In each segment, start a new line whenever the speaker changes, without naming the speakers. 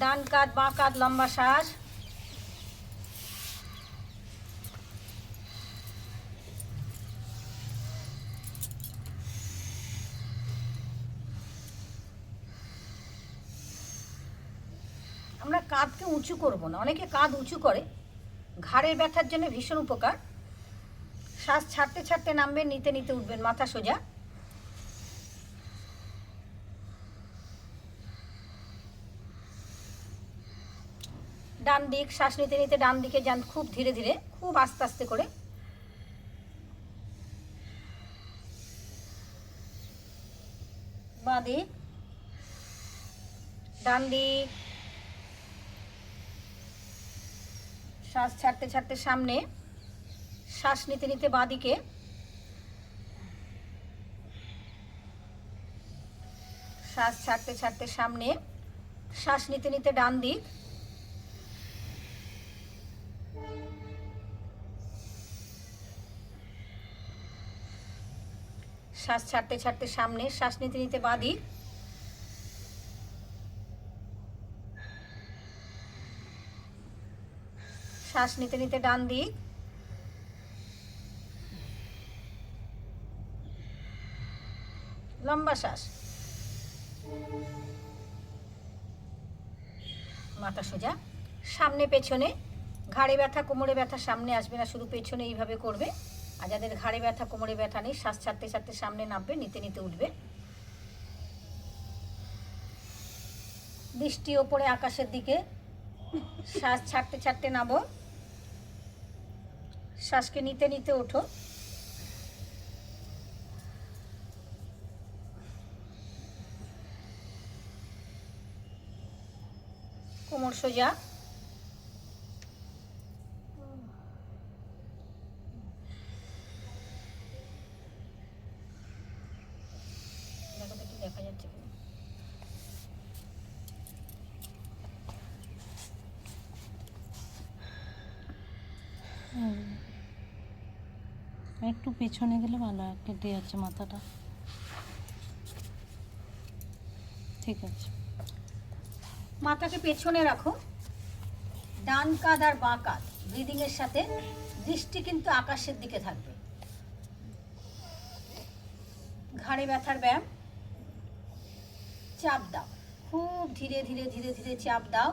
ডান কাত, বাঁ কাত, লম্বা শ্বাস। আমরা কাঁধকে উঁচু করব না। অনেকে কাঁধ উঁচু করে। ঘাড়ের ব্যথার জন্য ভীষণ উপকার। শ্বাস ছাড়তে ছাড়তে নামবেন, নিতে নিতে উঠবেন, মাথা সোজা। ডান দিক শ্বাস নিতে নিতে ডান দিকে যান খুব ধীরে ধীরে, খুব আস্তে আস্তে করে। বাঁ দিক, ডান দিক। শ্বাস ছাড়তে ছাড়তে সামনে শ্বাস নিতে নিতে বাঁ দিকে। শ্বাস ছাড়তে ছাড়তে সামনে শ্বাস নিতে নিতে ডান দিক। শ্বাস ছাড়তে ছাড়তে সামনে, শ্বাস নিতে নিতে বাঁ দিক শ্বাস নিতে নিতে ডান দিক। লম্বা শ্বাস। মাথা সোজা। সামনে, পেছনে। ঘাড়ে ব্যথা, কোমরে ব্যথা সামনে আসবে না, শুধু পেছনে এইভাবে করবে। আর যাদের ঘাড়ে ব্যথা, কোমরে ব্যথা নেই, শ্বাস ছাড়তে ছাড়তে সামনে নামবে, নিতে নিতে উঠবে। দৃষ্টি ওপরে আকাশের দিকে, শ্বাস ছাড়তে ছাড়তে নামো। শ্বাসকে নিতে নিতে ওঠো। কোমর সোজা দেখো দেখি দেখা যাচ্ছে কিনা
একটু পেছনে গেলে ভালো হয় কেটে যাচ্ছে মাথাটা। ঠিক আছে।
মাথাকে পেছনে রাখো। ডান কাঁধ আর বাঁ কাঁধ ব্রিদিং এর সাথে দৃষ্টি কিন্তু আকাশের দিকে থাকবে। ঘাড়ে ব্যথার ব্যায়াম, চাপ দাও। খুব ধীরে ধীরে ধীরে ধীরে চাপ দাও।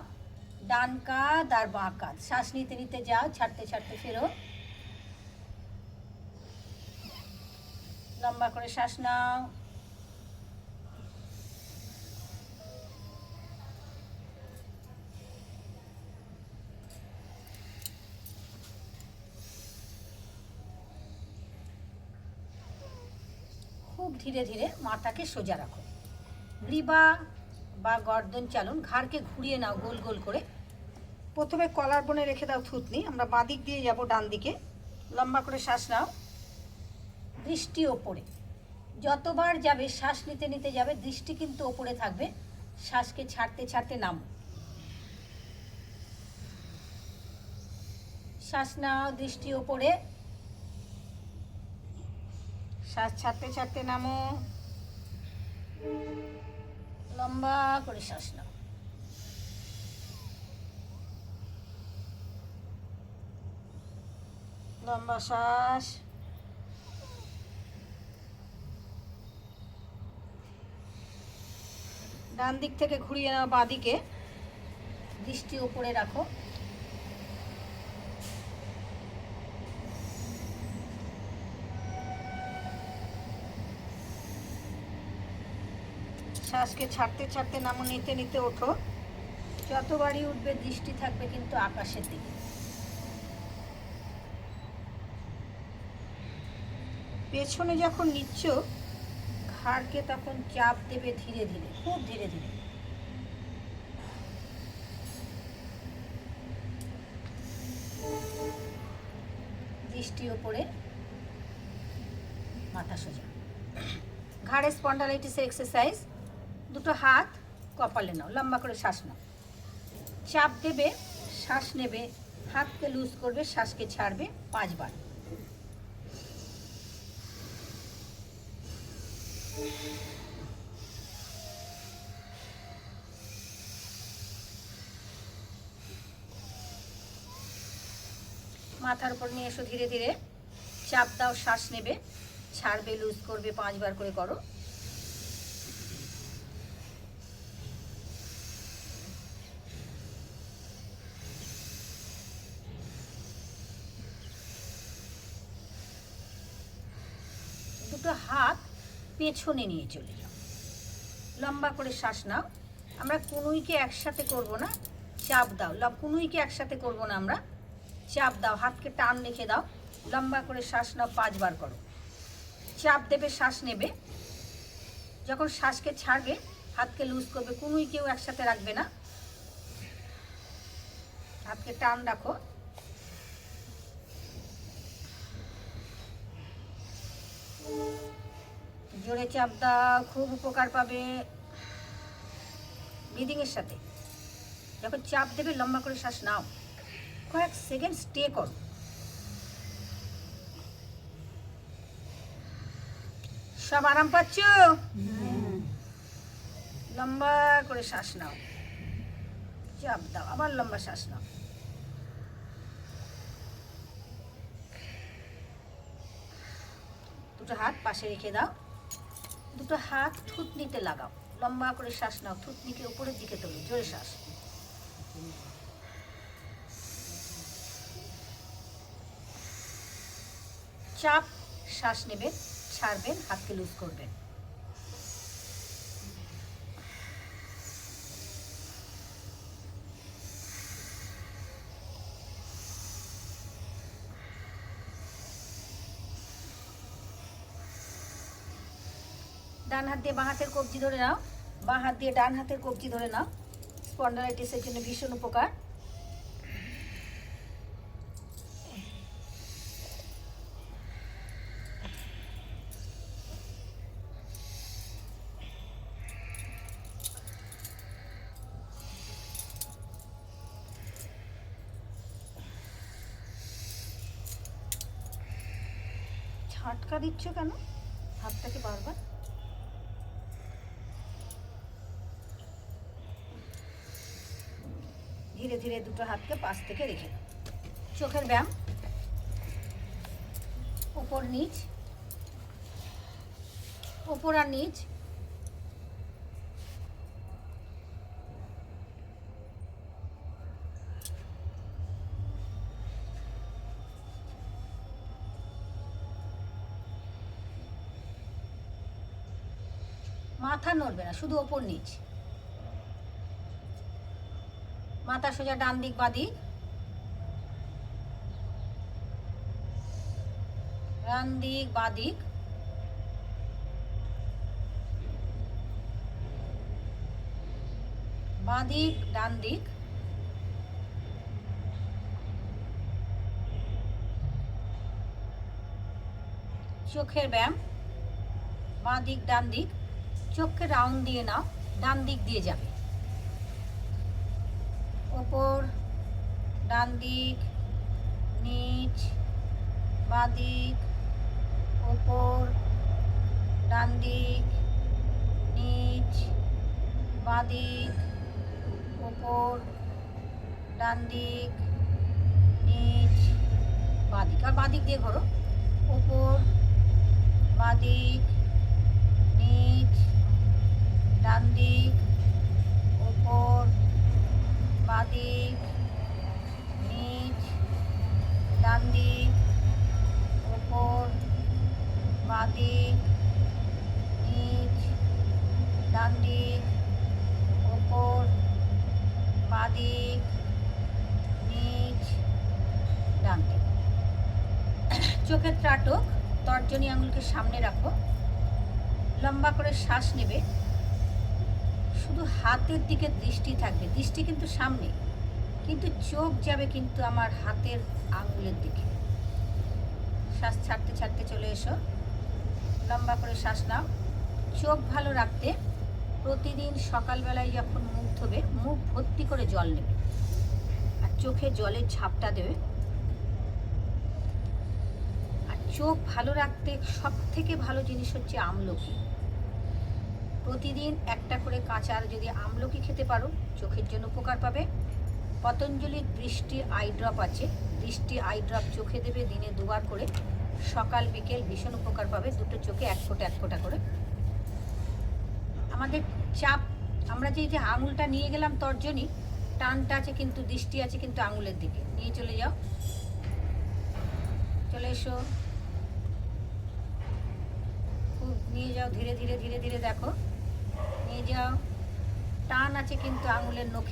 ডান কাঁধ আর বাঁ কাঁধ শ্বাস নিতে নিতে যাও, ছাড়তে ছাড়তে ফেরো। লম্বা করে শ্বাস নাও। খুব ধীরে ধীরে মাথাকে সোজা রাখো। গ্রীবা বা গর্দন চালন, ঘাড়কে ঘুরিয়ে নাও, গোল গোল করে। প্রথমে কলার বনে রেখে দাও থুতনি, আমরা বাদিক দিয়ে যাব ডান দিকে। লম্বা করে শ্বাস নাও। দৃষ্টি ওপরে। যতবার যাবে শ্বাস নিতে নিতে যাবে, দৃষ্টি কিন্তু ওপরে থাকবে। শ্বাসকে ছাড়তে ছাড়তে নামো। শ্বাস নাও দৃষ্টি ওপরে। শ্বাস ছাড়তে ছাড়তে নামো। লম্বা করে শ্বাস নাও। লম্বা শ্বাস। ডান দিক থেকে ঘুরিয়ে নাও, বাঁ দিকে। দৃষ্টি উপরে রাখো। শ্বাসকে ছাড়তে ছাড়তে নামো, নিতে নিতে ওঠো। যতবারই উঠবে, দৃষ্টি থাকবে কিন্তু আকাশের দিকে। পেছনে যখন নিচ্ছ, ঘাড়কে তখন চাপ দেবে ধীরে ধীরে, খুব ধীরে ধীরে। দৃষ্টি ওপরে, মাথা সোজা। ঘাড়ে স্পন্ডালাইটিসের এক্সারসাইজ, দুটো হাত কপালে নাও, লম্বা করে শ্বাস নাও। চাপ দেবে, শ্বাস নেবে, হাতকে লুজ করবে, শ্বাসকে ছাড়বে পাঁচবার। মাথার উপর নিয়ে এসো ধীরে ধীরে। চাপ দাও, শ্বাস নেবে। ছাড়বে, লুজ করবে, পাঁচবার করে করো। দুটো হাত পেছনে নিয়ে চলে যাও। লম্বা করে শ্বাস নাও। আমরা কুনুইকে একসাথে করব না, চাপ দাও। কুনুইকে একসাথে করব না আমরা। চাপ দাও, হাতকে টান রেখে দাও। লম্বা করে শ্বাস নাও, পাঁচবার করো। চাপ দেবে, শ্বাস নেবে। যখন শ্বাসকে ছাড়বে, হাতকে লুজ করবে কুনুই কেউ একসাথে রাখবে না। হাতকে টান রাখো। জোরে চাপ দাও খুব উপকার পাবে ব্রিদিংয়ের সাথে। যখন চাপ দেবে লম্বা করে শ্বাস নাও। কয়েক সেকেন্ড স্টে করো। সব আরাম পাচ্ছ? লম্বা করে শ্বাস নাও। চাপ দাও আবার লম্বা শ্বাস নাও। দুটো হাত পাশে রেখে দাও। দুটো হাত থুতনিতে লাগাও। লম্বা করে শ্বাস নাও, থুতনিকে উপরের দিকে তোলো, জোরে শ্বাস। চাপ, শ্বাস নেবেন, ছাড়বেন, হাতকে লুজ করবেন। ডান হাত দিয়ে বাঁ হাতের কবজি ধরে নাও। বাঁ হাত দিয়ে ডান হাতের কবজি ধরে নাও। স্পন্ডালাইটিসের জন্য ভীষণ উপকার। ঝাটকা দিচ্ছ কেন? হাতটাকে বারবার। ধীরে দুটো হাতকে পাশ থেকে রেখে চোখের ব্যায়াম উপর নিচ উপর আর নিচ। মাথা নড়বে না, শুধু ওপর নিচ। মাথা সোজা ডান দিক বাদিক ডান দিক বাদিক বাদিক ডান দিক। চোখের ব্যায়াম। বাঁ দিক, ডান দিক। চোখকে রাউন্ড দিয়ে নাও, ডান দিক দিয়ে যাবে। ওপর ডান দিক, নিচ, বাঁ দিক ওপর ডান দিক, নিচ, বাঁ দিক ওপর ডান দিক, নিচ, বাঁ দিক। আর বাঁ দিক দিয়ে ঘোরো। ওপর বাঁ দিক নিচ ডান দিক ওপর বাদিক নিচ ডান দিক ওপর বাদিক নিচ ডান দিক ওপর বাদিক নিচ, ডান দিক। চোখের ত্রাটক, তর্জনী আঙুলকে সামনে রাখো। লম্বা করে শ্বাস নেবে। শুধু হাতের দিকে দৃষ্টি থাকবে। দৃষ্টি কিন্তু সামনে। কিন্তু চোখ যাবে কিন্তু আমার হাতের আঙুলের দিকে। শ্বাস ছাড়তে ছাড়তে চলে এসো। লম্বা করে শ্বাস নাও। চোখ ভালো রাখতে প্রতিদিন সকালবেলায় যখন মুখ ধোবে, মুখ ভর্তি করে জল নেবে। আর চোখে জলের ঝাপটা দেবে। আর চোখ ভালো রাখতে সব থেকে ভালো জিনিস হচ্ছে আমলকি। প্রতিদিন একটা করে কাঁচার যদি আমলকি খেতে পারো, চোখের জন্য উপকার পাবে। পতঞ্জলির দৃষ্টি আই ড্রপ আছে। দৃষ্টি আই ড্রপ চোখে দেবে, দিনে দুবার করে। সকাল, বিকেল ভীষণ উপকার পাবে। দুটো চোখে এক ফোঁটা এক ফোঁটা করে। আমাদের চাপ আমরা যে যে আঙুলটা নিয়ে গেলাম তর্জনী, টানটা আছে কিন্তু, দৃষ্টি আছে কিন্তু আঙুলের দিকে। নিয়ে চলে যাও। চলে এসো। খুব নিয়ে যাও, ধীরে ধীরে ধীরে ধীরে দেখো। নিয়ে যাও। টান আছে কিন্তু আঙুলের নখে।